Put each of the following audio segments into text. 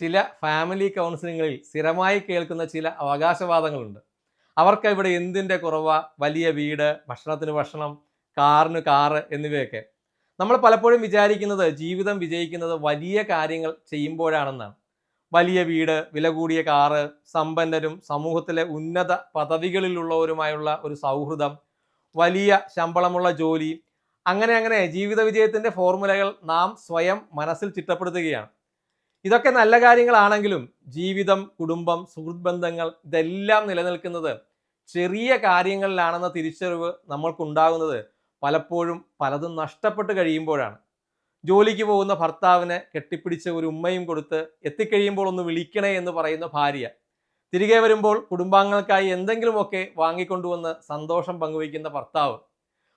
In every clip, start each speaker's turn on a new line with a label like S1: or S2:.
S1: ചില ഫാമിലി കൗൺസിലിങ്ങളിൽ സ്ഥിരമായി കേൾക്കുന്ന ചില അവകാശവാദങ്ങളുണ്ട്. അവർക്ക് ഇവിടെ എന്തിന്റെ കുറവ? വലിയ വീട് ഭക്ഷണത്തിന് ഭക്ഷണം കാറിന് കാറ് എന്നിവയൊക്കെ. നമ്മൾ പലപ്പോഴും വിചാരിക്കുന്നത് ജീവിതം വിജയിക്കുന്നത് വലിയ കാര്യങ്ങൾ ചെയ്യുമ്പോഴാണെന്നാണ്. വലിയ വീട് വില കൂടിയ കാറ് സമ്പന്നരും സമൂഹത്തിലെ ഉന്നത പദവികളിലുള്ളവരുമായുള്ള ഒരു സൗഹൃദം വലിയ ശമ്പളമുള്ള ജോലി. അങ്ങനെ അങ്ങനെ ജീവിത വിജയത്തിന്റെ ഫോർമുലകൾ നാം സ്വയം മനസ്സിൽ ചിട്ടപ്പെടുത്തുകയാണ്. ഇതൊക്കെ നല്ല കാര്യങ്ങളാണെങ്കിലും ജീവിതം കുടുംബം സുഹൃത്ത് ബന്ധങ്ങൾ ഇതെല്ലാം നിലനിൽക്കുന്നത് ചെറിയ കാര്യങ്ങളിലാണെന്ന തിരിച്ചറിവ് നമ്മൾക്കുണ്ടാകുന്നത് പലപ്പോഴും പലതും നഷ്ടപ്പെട്ട് കഴിയുമ്പോഴാണ്. ജോലിക്ക് പോകുന്ന ഭർത്താവിനെ കെട്ടിപ്പിടിച്ച ഒരു ഉമ്മയും കൊടുത്ത് എത്തിക്കഴിയുമ്പോൾ ഒന്ന് വിളിക്കണേ എന്ന് പറയുന്ന ഭാര്യ. തിരികെ വരുമ്പോൾ കുടുംബാംഗങ്ങൾക്കായി എന്തെങ്കിലുമൊക്കെ വാങ്ങിക്കൊണ്ടുവന്ന് സന്തോഷം പങ്കുവയ്ക്കുന്ന ഭർത്താവ്.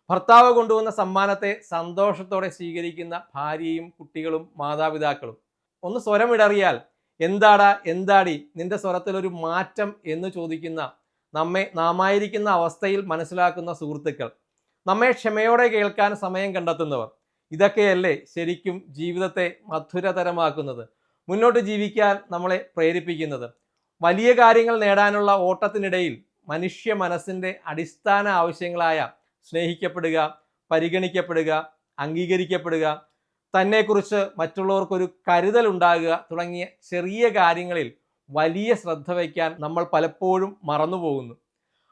S1: ഭർത്താവ് കൊണ്ടുവന്ന സമ്മാനത്തെ സന്തോഷത്തോടെ സ്വീകരിക്കുന്ന ഭാര്യയും കുട്ടികളും മാതാപിതാക്കളും. ഒന്ന് സ്വരമിടറിയാൽ എന്താടാ എന്താടി? നിന്റെ സ്വരത്തിൽ ഒരു മാറ്റം എന്ന് ചോദിക്കുന്ന നമ്മെ നാമായിരിക്കുന്ന അവസ്ഥയിൽ മനസ്സിലാക്കുന്ന സുഹൃത്തുക്കൾ. നമ്മെ ക്ഷമയോടെ കേൾക്കാൻ സമയം കണ്ടെത്തുന്നവർ. ഇതൊക്കെയല്ലേ ശരിക്കും ജീവിതത്തെ മധുരതരമാക്കുന്നത്. മുന്നോട്ട് ജീവിക്കാൻ നമ്മളെ പ്രേരിപ്പിക്കുന്നത്. വലിയ കാര്യങ്ങൾ നേടാനുള്ള ഓട്ടത്തിനിടയിൽ മനുഷ്യ മനസ്സിന്റെ അടിസ്ഥാന ആവശ്യങ്ങളായ സ്നേഹിക്കപ്പെടുക പരിഗണിക്കപ്പെടുക അംഗീകരിക്കപ്പെടുക തന്നെക്കുറിച്ച് മറ്റുള്ളവർക്കൊരു കരുതൽ ഉണ്ടാകുക തുടങ്ങിയ ചെറിയ കാര്യങ്ങളിൽ വലിയ ശ്രദ്ധ വയ്ക്കാൻ നമ്മൾ പലപ്പോഴും മറന്നുപോകുന്നു.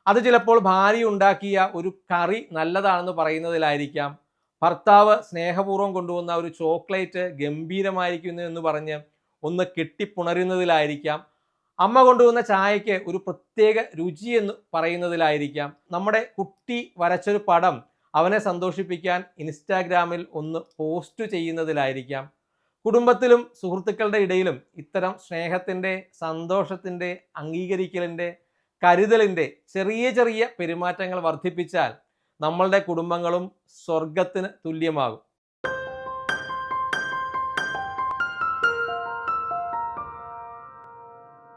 S1: അത് ചിലപ്പോൾ ഭാര്യ ഉണ്ടാക്കിയ ഒരു കറി നല്ലതാണെന്ന് പറയുന്നതിലായിരിക്കാം. ഭർത്താവ് സ്നേഹപൂർവം കൊണ്ടുവന്ന ഒരു ചോക്ലേറ്റ് ഗംഭീരമായിരിക്കുന്നു എന്ന് പറഞ്ഞ് ഒന്ന് കെട്ടിപ്പുണരുന്നതിലായിരിക്കാം. അമ്മ കൊണ്ടുവന്ന ചായയ്ക്ക് ഒരു പ്രത്യേക രുചി എന്ന് പറയുന്നതിലായിരിക്കാം. നമ്മുടെ കുട്ടി വരച്ചൊരു പടം അവനെ സന്തോഷിപ്പിക്കാൻ ഇൻസ്റ്റാഗ്രാമിൽ ഒന്ന് പോസ്റ്റ് ചെയ്യുന്നതിലായിരിക്കാം. കുടുംബത്തിലും സുഹൃത്തുക്കളുടെ ഇടയിലും ഇത്തരം സ്നേഹത്തിന്റെ സന്തോഷത്തിന്റെ അംഗീകരിക്കലിന്റെ കരുതലിന്റെ ചെറിയ ചെറിയ പെരുമാറ്റങ്ങൾ വർദ്ധിപ്പിച്ചാൽ നമ്മളുടെ കുടുംബങ്ങളും സ്വർഗത്തിന് തുല്യമാകും.